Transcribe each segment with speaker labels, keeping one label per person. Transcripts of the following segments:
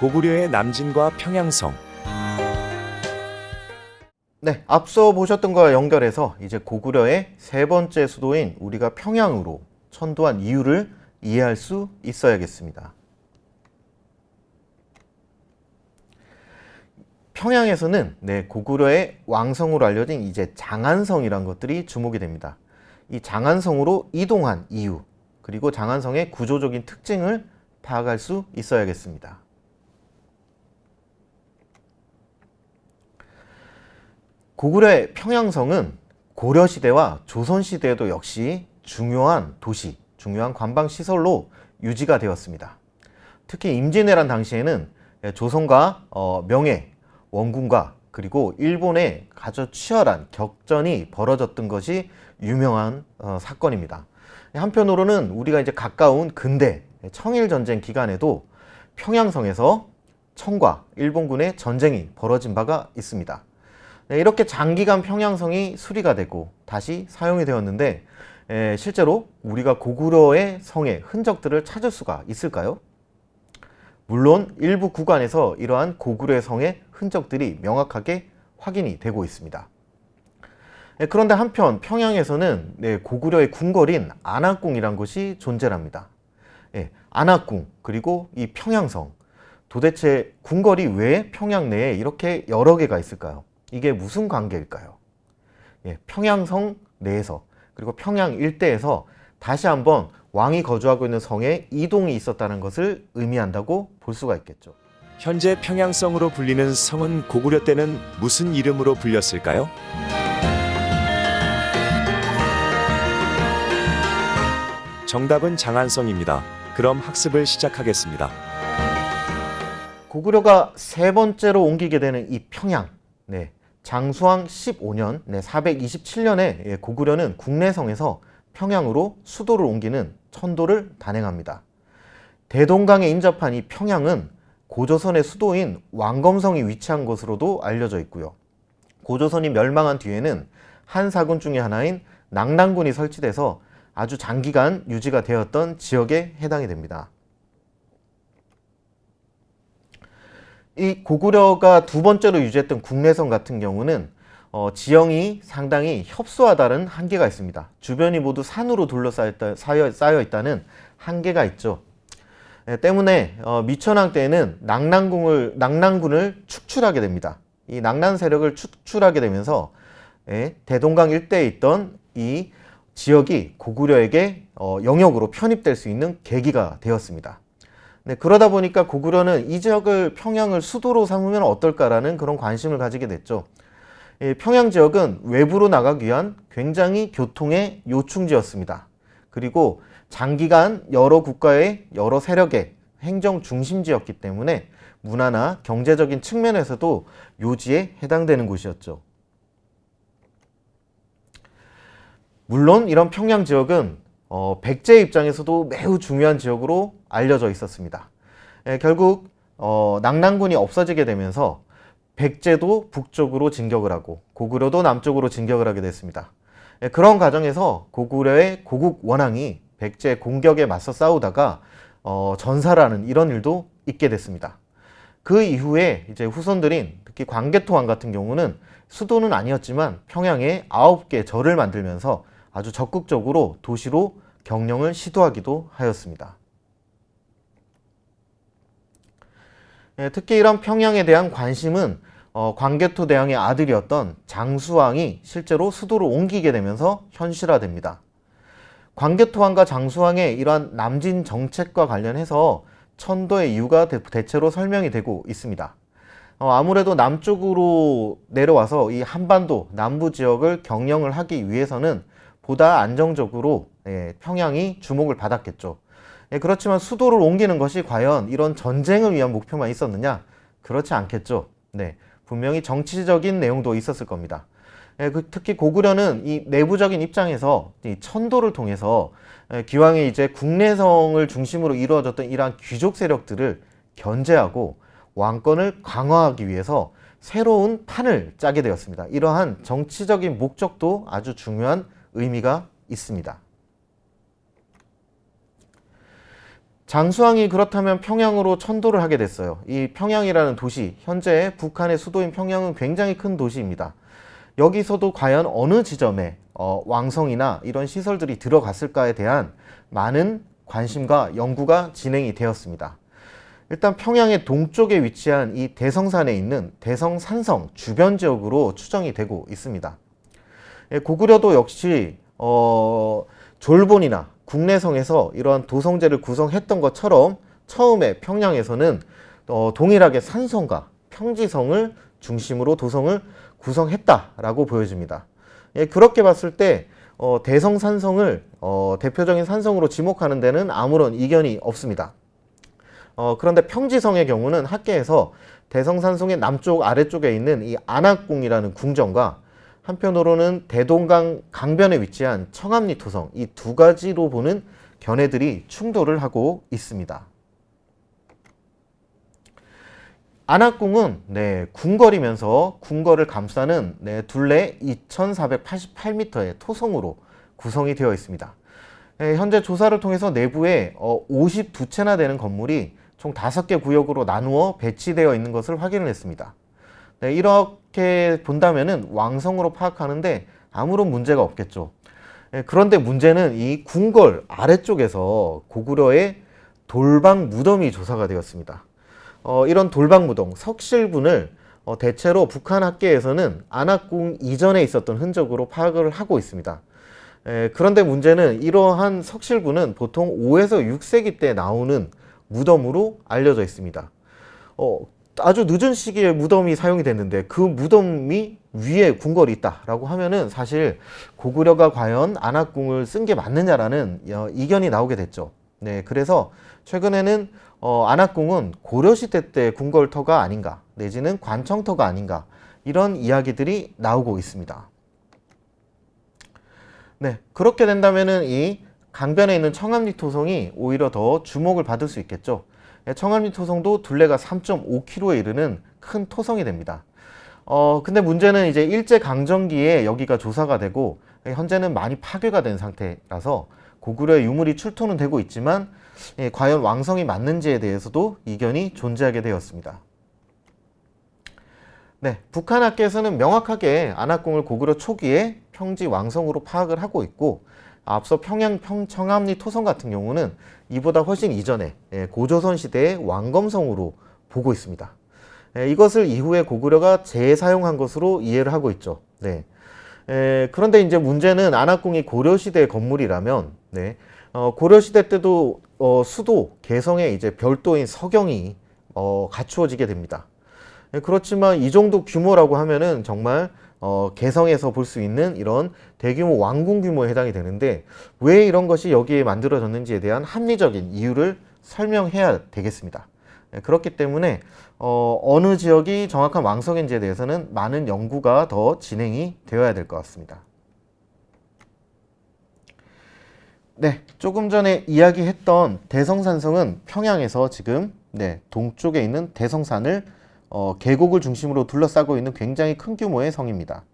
Speaker 1: 고구려의 남진과 평양성,
Speaker 2: 네, 앞서 보셨던 거와 연결해서 이제 고구려의 세 번째 수도인 우리가 평양으로 천도한 이유를 이해할 수 있어야겠습니다. 평양에서는 네, 고구려의 왕성으로 알려진 이제 장안성이란 것들이 주목이 됩니다. 이 장안성으로 이동한 이유, 그리고 장안성의 구조적인 특징을 파악할 수 있어야겠습니다. 고구려의 평양성은 고려시대와 조선시대에도 역시 중요한 도시, 중요한 관방시설로 유지가 되었습니다. 특히 임진왜란 당시에는 조선과 어, 명예, 원군과 그리고 일본의 아주 치열한 격전이 벌어졌던 것이 유명한 어, 사건입니다. 한편으로는 우리가 이제 가까운 근대 청일전쟁 기간에도 평양성에서 청과 일본군의 전쟁이 벌어진 바가 있습니다. 네, 이렇게 장기간 평양성이 수리가 되고 다시 사용이 되었는데 에, 실제로 우리가 고구려의 성의 흔적들을 찾을 수가 있을까요? 물론 일부 구간에서 이러한 고구려의 성의 흔적들이 명확하게 확인이 되고 있습니다. 네, 그런데 한편 평양에서는 네, 고구려의 궁궐인 안악궁이란 곳이 존재합니다. 예, 안악궁 그리고 이 평양성 도대체 궁궐이 왜 평양 내에 이렇게 여러 개가 있을까요? 이게 무슨 관계일까요? 예, 평양성 내에서 그리고 평양 일대에서 다시 한번 왕이 거주하고 있는 성에 이동이 있었다는 것을 의미한다고 볼 수가 있겠죠.
Speaker 1: 현재 평양성으로 불리는 성은 고구려 때는 무슨 이름으로 불렸을까요? 정답은 장안성입니다. 그럼 학습을 시작하겠습니다.
Speaker 2: 고구려가 세 번째로 옮기게 되는 이 평양, 네, 장수왕 15년, 네, 427년에 예, 고구려는 국내성에서 평양으로 수도를 옮기는 천도를 단행합니다. 대동강에 인접한 이 평양은 고조선의 수도인 왕검성이 위치한 곳으로도 알려져 있고요. 고조선이 멸망한 뒤에는 한 사군 중의 하나인 낙랑군이 설치돼서 아주 장기간 유지가 되었던 지역에 해당이 됩니다. 이 고구려가 두 번째로 유지했던 국내성 같은 경우는 어, 지형이 상당히 협소하다는 한계가 있습니다. 주변이 모두 산으로 둘러싸여 쌓여 있다는 한계가 있죠. 예, 때문에 어, 미천왕 때에는 낙랑궁을 낙랑군을 축출하게 됩니다. 이 낙란 세력을 축출하게 되면서 예, 대동강 일대에 있던 이 지역이 고구려에게 어, 영역으로 편입될 수 있는 계기가 되었습니다. 네, 그러다 보니까 고구려는 이 지역을 평양을 수도로 삼으면 어떨까라는 그런 관심을 가지게 됐죠. 예, 평양 지역은 외부로 나가기 위한 굉장히 교통의 요충지였습니다. 그리고 장기간 여러 국가의 여러 세력의 행정 중심지였기 때문에 문화나 경제적인 측면에서도 요지에 해당되는 곳이었죠. 물론 이런 평양 지역은 어, 백제 입장에서도 매우 중요한 지역으로 알려져 있었습니다. 예, 결국 어, 낙랑군이 없어지게 되면서 백제도 북쪽으로 진격을 하고 고구려도 남쪽으로 진격을 하게 됐습니다. 예, 그런 과정에서 고구려의 고국 원앙이 백제 공격에 맞서 싸우다가 어, 전사라는 이런 일도 있게 됐습니다. 그 이후에 이제 후손들인 특히 광개토왕 같은 경우는 수도는 아니었지만 평양에 아홉 개 절을 만들면서 아주 적극적으로 도시로 경영을 시도하기도 하였습니다. 예, 특히 이런 평양에 대한 관심은 어, 광개토 대왕의 아들이었던 장수왕이 실제로 수도를 옮기게 되면서 현실화됩니다. 광개토왕과 장수왕의 이러한 남진 정책과 관련해서 천도의 이유가 대체로 설명이 되고 있습니다. 어, 아무래도 남쪽으로 내려와서 이 한반도 남부 지역을 경영을 하기 위해서는 보다 안정적으로 예, 평양이 주목을 받았겠죠. 예, 그렇지만 수도를 옮기는 것이 과연 이런 전쟁을 위한 목표만 있었느냐? 그렇지 않겠죠. 네, 분명히 정치적인 내용도 있었을 겁니다. 예, 그, 특히 고구려는 이 내부적인 입장에서 이 천도를 통해서 예, 기왕에 이제 국내성을 중심으로 이루어졌던 이러한 귀족 세력들을 견제하고 왕권을 강화하기 위해서 새로운 판을 짜게 되었습니다. 이러한 정치적인 목적도 아주 중요한 의미가 있습니다. 장수왕이 그렇다면 평양으로 천도를 하게 됐어요. 이 평양이라는 도시, 현재 북한의 수도인 평양은 굉장히 큰 도시입니다. 여기서도 과연 어느 지점에 어, 왕성이나 이런 시설들이 들어갔을까에 대한 많은 관심과 연구가 진행이 되었습니다. 일단 평양의 동쪽에 위치한 이 대성산에 있는 대성산성 주변 지역으로 추정이 되고 있습니다. 예, 고구려도 역시 어, 졸본이나 국내성에서 이러한 도성제를 구성했던 것처럼 처음에 평양에서는 어, 동일하게 산성과 평지성을 중심으로 도성을 구성했다라고 보여집니다. 예, 그렇게 봤을 때 어, 대성산성을 어, 대표적인 산성으로 지목하는 데는 아무런 이견이 없습니다. 어, 그런데 평지성의 경우는 학계에서 대성산성의 남쪽 아래쪽에 있는 이 안악궁이라는 궁전과 한편으로는 대동강 강변에 위치한 청암리 토성 이 두 가지로 보는 견해들이 충돌을 하고 있습니다. 안악궁은 네, 궁궐이면서 궁궐을 감싸는 네, 둘레 2,488m의 토성으로 구성이 되어 있습니다. 네, 현재 조사를 통해서 내부에 어, 52채나 되는 건물이 총 5개 구역으로 나누어 배치되어 있는 것을 확인을 했습니다. 네, 이렇게 본다면은 왕성으로 파악하는데 아무런 문제가 없겠죠. 네, 그런데 문제는 이 궁궐 아래쪽에서 고구려의 돌방 무덤이 조사가 되었습니다. 어, 이런 돌방 무덤, 석실분을 어, 대체로 북한 학계에서는 안악궁 이전에 있었던 흔적으로 파악을 하고 있습니다. 에, 그런데 문제는 이러한 석실분은 보통 5에서 6세기 때 나오는 무덤으로 알려져 있습니다. 어, 아주 늦은 시기에 무덤이 사용이 됐는데 그 무덤이 위에 궁궐이 있다라고 하면은 사실 고구려가 과연 안악궁을 쓴 게 맞느냐라는 어, 이견이 나오게 됐죠. 네, 그래서 최근에는 어, 안악궁은 고려시대 때 궁궐터가 아닌가 내지는 관청터가 아닌가 이런 이야기들이 나오고 있습니다. 네, 그렇게 된다면은 이 강변에 있는 청암리 토성이 오히려 더 주목을 받을 수 있겠죠. 네, 청암리 토성도 둘레가 3.5km에 이르는 큰 토성이 됩니다. 어, 근데 문제는 이제 일제 강점기에 여기가 조사가 되고 현재는 많이 파괴가 된 상태라서 고구려의 유물이 출토는 되고 있지만 예, 과연 왕성이 맞는지에 대해서도 이견이 존재하게 되었습니다. 네, 북한 학계에서는 명확하게 안악궁을 고구려 초기에 평지 왕성으로 파악을 하고 있고 앞서 평양 평 청암리 토성 같은 경우는 이보다 훨씬 이전에 예, 고조선 시대의 왕검성으로 보고 있습니다. 예, 이것을 이후에 고구려가 재사용한 것으로 이해를 하고 있죠. 네. 에, 그런데 이제 문제는 안악궁이 고려 시대의 건물이라면 네, 어, 고려 시대 때도 어, 수도 개성에 이제 별도인 서경이 어, 갖추어지게 됩니다. 예, 그렇지만 이 정도 규모라고 하면은 정말 어, 개성에서 볼 수 있는 이런 대규모 왕궁 규모에 해당이 되는데 왜 이런 것이 여기에 만들어졌는지에 대한 합리적인 이유를 설명해야 되겠습니다. 예, 그렇기 때문에 어, 어느 지역이 정확한 왕성인지에 대해서는 많은 연구가 더 진행이 되어야 될 것 같습니다. 네, 조금 전에 이야기했던 대성산성은 평양에서 지금 네, 동쪽에 있는 대성산을 어, 계곡을 중심으로 둘러싸고 있는 굉장히 큰 규모의 성입니다.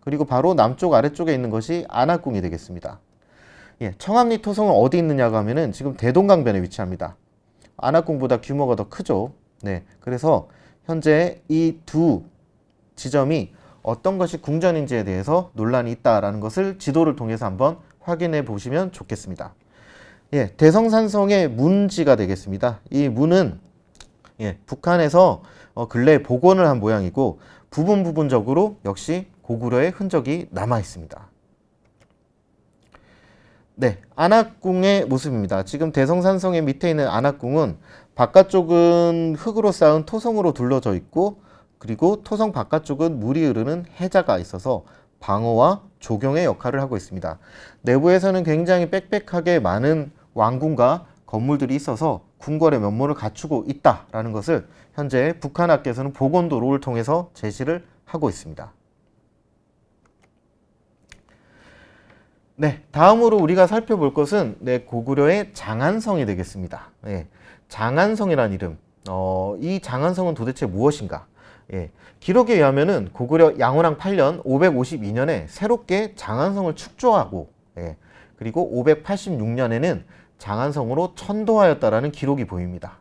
Speaker 2: 그리고 바로 남쪽 아래쪽에 있는 것이 안악궁이 되겠습니다. 예, 청암리 토성은 어디 있느냐고 하면은 지금 대동강변에 위치합니다. 안악궁보다 규모가 더 크죠. 네, 그래서 현재 이 두 지점이 어떤 것이 궁전인지에 대해서 논란이 있다라는 것을 지도를 통해서 한번 확인해 보시면 좋겠습니다. 예, 대성산성의 문지가 되겠습니다. 이 문은 예, 북한에서 어, 근래 복원을 한 모양이고 부분 부분적으로 역시 고구려의 흔적이 남아 있습니다. 네, 안악궁의 모습입니다. 지금 대성산성의 밑에 있는 안악궁은 바깥쪽은 흙으로 쌓은 토성으로 둘러져 있고 그리고 토성 바깥쪽은 물이 흐르는 해자가 있어서 방어와 조경의 역할을 하고 있습니다. 내부에서는 굉장히 빽빽하게 많은 왕궁과 건물들이 있어서 궁궐의 면모를 갖추고 있다라는 것을 현재 북한 학계에서는 보건도로를 통해서 제시를 하고 있습니다. 네, 다음으로 우리가 살펴볼 것은 네, 고구려의 장안성이 되겠습니다. 네, 장안성이라는 이름, 어, 이 장안성은 도대체 무엇인가? 예, 기록에 의하면은 고구려 양호랑 8년 552년에 새롭게 장안성을 축조하고 예, 그리고 586년에는 장안성으로 천도하였다라는 기록이 보입니다.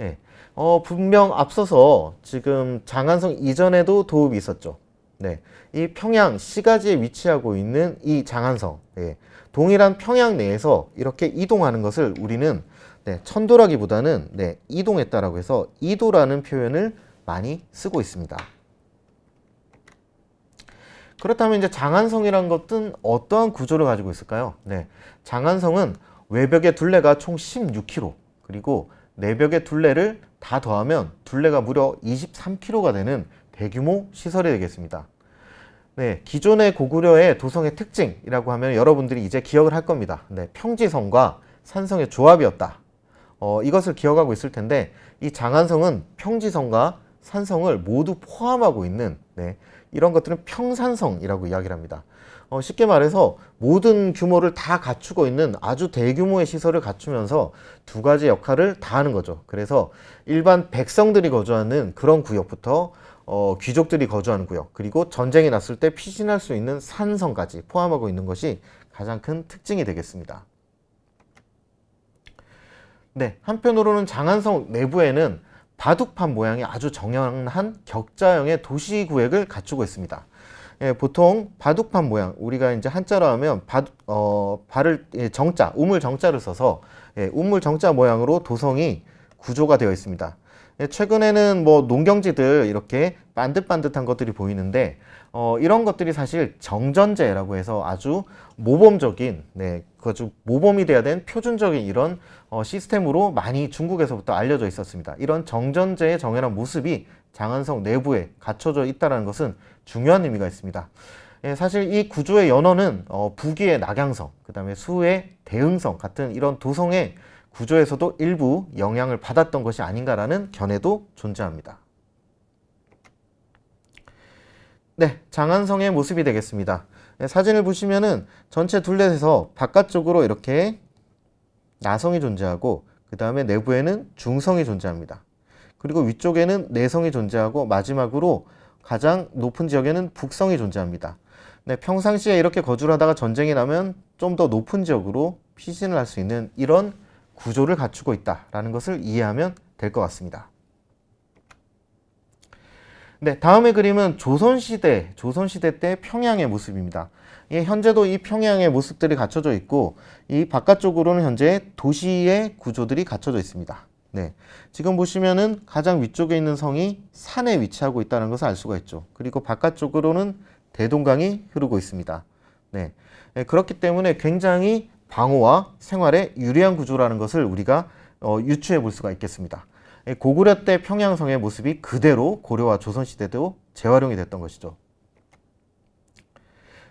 Speaker 2: 예. 어, 분명 앞서서 지금 장안성 이전에도 도읍이 있었죠. 네. 이 평양 시가지에 위치하고 있는 이 장안성. 예. 동일한 평양 내에서 이렇게 이동하는 것을 우리는 네, 천도라기보다는 네, 이동했다라고 해서 이도라는 표현을 많이 쓰고 있습니다. 그렇다면 이제 장안성이란 것은 어떠한 구조를 가지고 있을까요? 네. 장안성은 외벽의 둘레가 총 16km, 그리고 내벽의 둘레를 다 더하면 둘레가 무려 23km가 되는 대규모 시설이 되겠습니다. 네, 기존의 고구려의 도성의 특징이라고 하면 여러분들이 이제 기억을 할 겁니다. 네, 평지성과 산성의 조합이었다. 어, 이것을 기억하고 있을 텐데 이 장안성은 평지성과 산성을 모두 포함하고 있는 네, 이런 것들은 평산성이라고 이야기를 합니다. 어, 쉽게 말해서 모든 규모를 다 갖추고 있는 아주 대규모의 시설을 갖추면서 두 가지 역할을 다 하는 거죠. 그래서 일반 백성들이 거주하는 그런 구역부터 어, 귀족들이 거주하는 구역, 그리고 전쟁이 났을 때 피신할 수 있는 산성까지 포함하고 있는 것이 가장 큰 특징이 되겠습니다. 네, 한편으로는 장안성 내부에는 바둑판 모양의 아주 정연한 격자형의 도시 구획을 갖추고 있습니다. 예, 보통 바둑판 모양 우리가 이제 한자로 하면 바, 어, 발을 예, 정자 우물 정자를 써서 예, 우물 정자 모양으로 도성이 구조가 되어 있습니다. 예, 최근에는 뭐 농경지들 이렇게 반듯반듯한 것들이 보이는데 어, 이런 것들이 사실 정전제라고 해서 아주 모범적인, 네, 그 모범이 돼야 된 표준적인 이런 어, 시스템으로 많이 중국에서부터 알려져 있었습니다. 이런 정전제의 정연한 모습이 장안성 내부에 갖춰져 있다는 것은 중요한 의미가 있습니다. 예, 사실 이 구조의 연원은 어, 북위의 낙양성, 그 다음에 수의 대흥성 같은 이런 도성의 구조에서도 일부 영향을 받았던 것이 아닌가라는 견해도 존재합니다. 네, 장안성의 모습이 되겠습니다. 네, 사진을 보시면은 전체 둘레에서 바깥쪽으로 이렇게 나성이 존재하고 그 다음에 내부에는 중성이 존재합니다. 그리고 위쪽에는 내성이 존재하고 마지막으로 가장 높은 지역에는 북성이 존재합니다. 네, 평상시에 이렇게 거주를 하다가 전쟁이 나면 좀 더 높은 지역으로 피신을 할 수 있는 이런 구조를 갖추고 있다라는 것을 이해하면 될 것 같습니다. 네, 다음의 그림은 조선시대, 조선시대 때 평양의 모습입니다. 예, 현재도 이 평양의 모습들이 갖춰져 있고, 이 바깥쪽으로는 현재 도시의 구조들이 갖춰져 있습니다. 네, 지금 보시면은 가장 위쪽에 있는 성이 산에 위치하고 있다는 것을 알 수가 있죠. 그리고 바깥쪽으로는 대동강이 흐르고 있습니다. 네, 예, 그렇기 때문에 굉장히 방어와 생활에 유리한 구조라는 것을 우리가 어, 유추해 볼 수가 있겠습니다. 고구려 때 평양성의 모습이 그대로 고려와 조선시대도 재활용이 됐던 것이죠.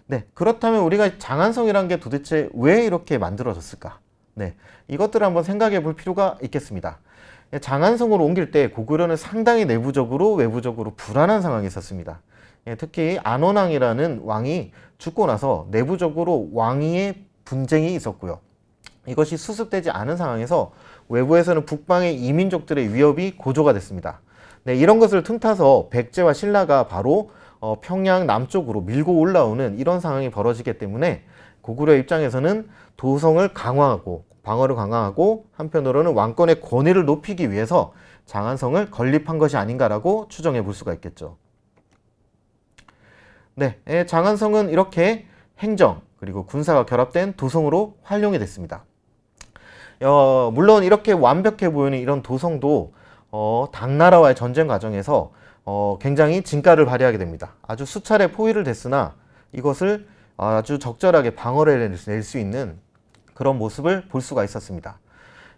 Speaker 2: 네, 그렇다면 우리가 장안성이라는 게 도대체 왜 이렇게 만들어졌을까? 네, 이것들을 한번 생각해 볼 필요가 있겠습니다. 장안성으로 옮길 때 고구려는 상당히 내부적으로 외부적으로 불안한 상황이 있었습니다. 예, 특히 안원왕이라는 왕이 죽고 나서 내부적으로 왕위의 분쟁이 있었고요. 이것이 수습되지 않은 상황에서 외부에서는 북방의 이민족들의 위협이 고조가 됐습니다. 네, 이런 것을 틈타서 백제와 신라가 바로 어, 평양 남쪽으로 밀고 올라오는 이런 상황이 벌어지기 때문에 고구려 입장에서는 도성을 강화하고 방어를 강화하고 한편으로는 왕권의 권위를 높이기 위해서 장안성을 건립한 것이 아닌가라고 추정해 볼 수가 있겠죠. 네, 예, 장안성은 이렇게 행정 그리고 군사가 결합된 도성으로 활용이 됐습니다. 어, 물론 이렇게 완벽해 보이는 이런 도성도 어, 당나라와의 전쟁 과정에서 어, 굉장히 진가를 발휘하게 됩니다. 아주 수차례 포위를 됐으나 이것을 아주 적절하게 방어를 낼 수 있는 그런 모습을 볼 수가 있었습니다.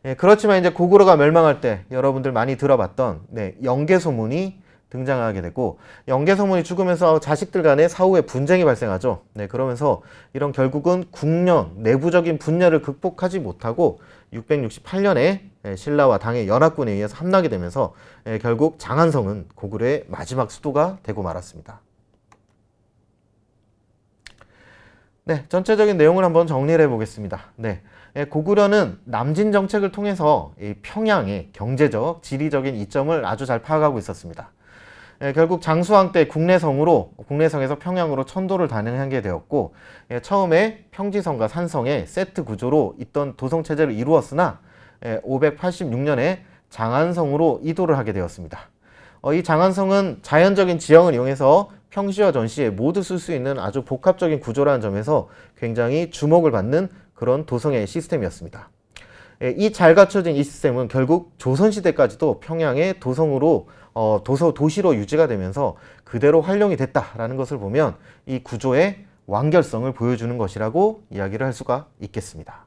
Speaker 2: 예, 그렇지만 이제 고구려가 멸망할 때 여러분들 많이 들어봤던 네, 영계소문이 등장하게 되고 영계소문이 죽으면서 자식들 간의 사후에 분쟁이 발생하죠. 네, 그러면서 이런 결국은 국련, 내부적인 분열을 극복하지 못하고 668년에 신라와 당의 연합군에 의해서 함락이 되면서 결국 장안성은 고구려의 마지막 수도가 되고 말았습니다. 네, 전체적인 내용을 한번 정리를 해보겠습니다. 네, 고구려는 남진 정책을 통해서 평양의 경제적, 지리적인 이점을 아주 잘 파악하고 있었습니다. 예, 결국 장수왕 때 국내성으로 국내성에서 평양으로 천도를 단행하게 되었고 예, 처음에 평지성과 산성의 세트 구조로 있던 도성 체제를 이루었으나 예, 586년에 장안성으로 이도를 하게 되었습니다. 어, 이 장안성은 자연적인 지형을 이용해서 평시와 전시에 모두 쓸 수 있는 아주 복합적인 구조라는 점에서 굉장히 주목을 받는 그런 도성의 시스템이었습니다. 예, 이잘 갖춰진 이 시스템은 결국 조선시대까지도 평양의 도성으로 어, 도서 도시로 유지가 되면서 그대로 활용이 됐다라는 것을 보면 이 구조의 완결성을 보여주는 것이라고 이야기를 할 수가 있겠습니다.